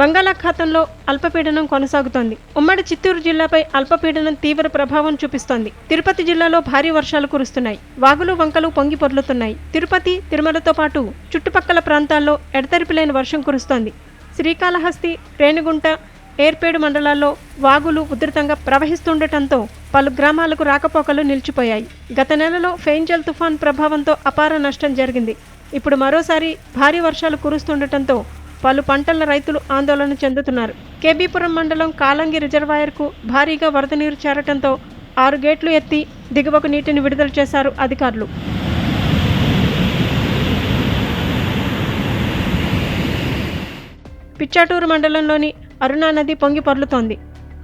బంగాళాఖాతంలో అల్పపీడనం కొనసాగుతోంది. ఉమ్మడి చిత్తూరు జిల్లాపై అల్పపీడనం తీవ్ర ప్రభావం చూపిస్తోంది. తిరుపతి జిల్లాలో భారీ వర్షాలు కురుస్తున్నాయి. వాగులు వంకలు పొంగి పొర్లుతున్నాయి. తిరుపతి తిరుమలతో పాటు చుట్టుపక్కల ప్రాంతాల్లో ఎడతెరిపిలేని వర్షం కురుస్తోంది. శ్రీకాళహస్తి రేణిగుంట ఏర్పేడు మండలాల్లో వాగులు ఉధృతంగా ప్రవహిస్తుండటంతో పలు గ్రామాలకు రాకపోకలు నిలిచిపోయాయి. గత నెలలో ఫెయింజల్ తుఫాన్ ప్రభావంతో అపార నష్టం జరిగింది. ఇప్పుడు మరోసారి భారీ వర్షాలు కురుస్తుండటంతో పలు పంటల రైతులు ఆందోళన చెందుతున్నారు. కేబీపురం మండలం కాలంగి రిజర్వాయర్కు భారీగా వరద నీరు చేరటంతో ఆరు గేట్లు ఎత్తి దిగువకు నీటిని విడుదల చేశారు అధికారులు. పిచ్చాటూరు మండలంలోని అరుణా నది పొంగి పొర్లుతోంది.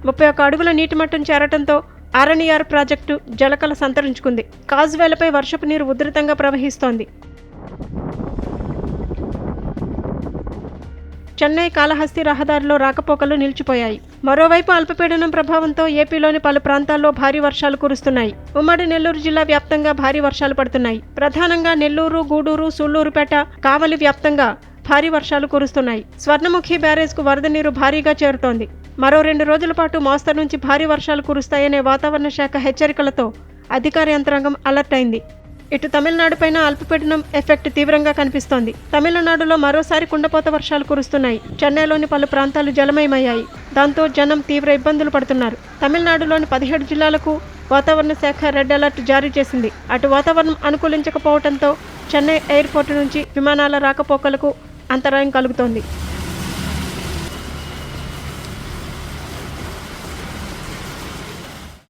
ముప్పై ఒక్క అడుగుల నీటి మట్టం చేరటంతో ఆరణియార్ ప్రాజెక్టు జలకల సంతరించుకుంది. కాజ్వేలపై వర్షపు నీరు ఉధృతంగా ప్రవహిస్తోంది. చెన్నై కాళహస్తి రహదారిలో రాకపోకలు నిలిచిపోయాయి. మరోవైపు అల్పపీడనం ప్రభావంతో ఏపీలోని పలు ప్రాంతాల్లో భారీ వర్షాలు కురుస్తున్నాయి. ఉమ్మడి నెల్లూరు జిల్లా వ్యాప్తంగా భారీ వర్షాలు పడుతున్నాయి. ప్రధానంగా నెల్లూరు గూడూరు సూళ్ళూరుపేట కావలి వ్యాప్తంగా భారీ వర్షాలు కురుస్తున్నాయి. స్వర్ణముఖి బ్యారేజ్కు వరద నీరు భారీగా చేరుతోంది. మరో రెండు రోజుల పాటు మోస్తరు నుంచి భారీ వర్షాలు కురుస్తాయనే వాతావరణ శాఖ హెచ్చరికలతో అధికార యంత్రాంగం అలర్ట్ అయింది. ఇటు తమిళనాడు పైన అల్పపీడనం ఎఫెక్ట్ తీవ్రంగా కనిపిస్తోంది. తమిళనాడులో మరోసారి కుండపోత వర్షాలు కురుస్తున్నాయి. చెన్నైలోని పలు ప్రాంతాలు జలమయమయ్యాయి. దాంతో జనం తీవ్ర ఇబ్బందులు పడుతున్నారు. తమిళనాడులోని పదిహేడు జిల్లాలకు వాతావరణ శాఖ రెడ్ అలర్ట్ జారీ చేసింది. అటు వాతావరణం అనుకూలించకపోవడంతో చెన్నై ఎయిర్పోర్ట్ నుంచి విమానాల రాకపోకలకు అంతరాయం కలుగుతోంది.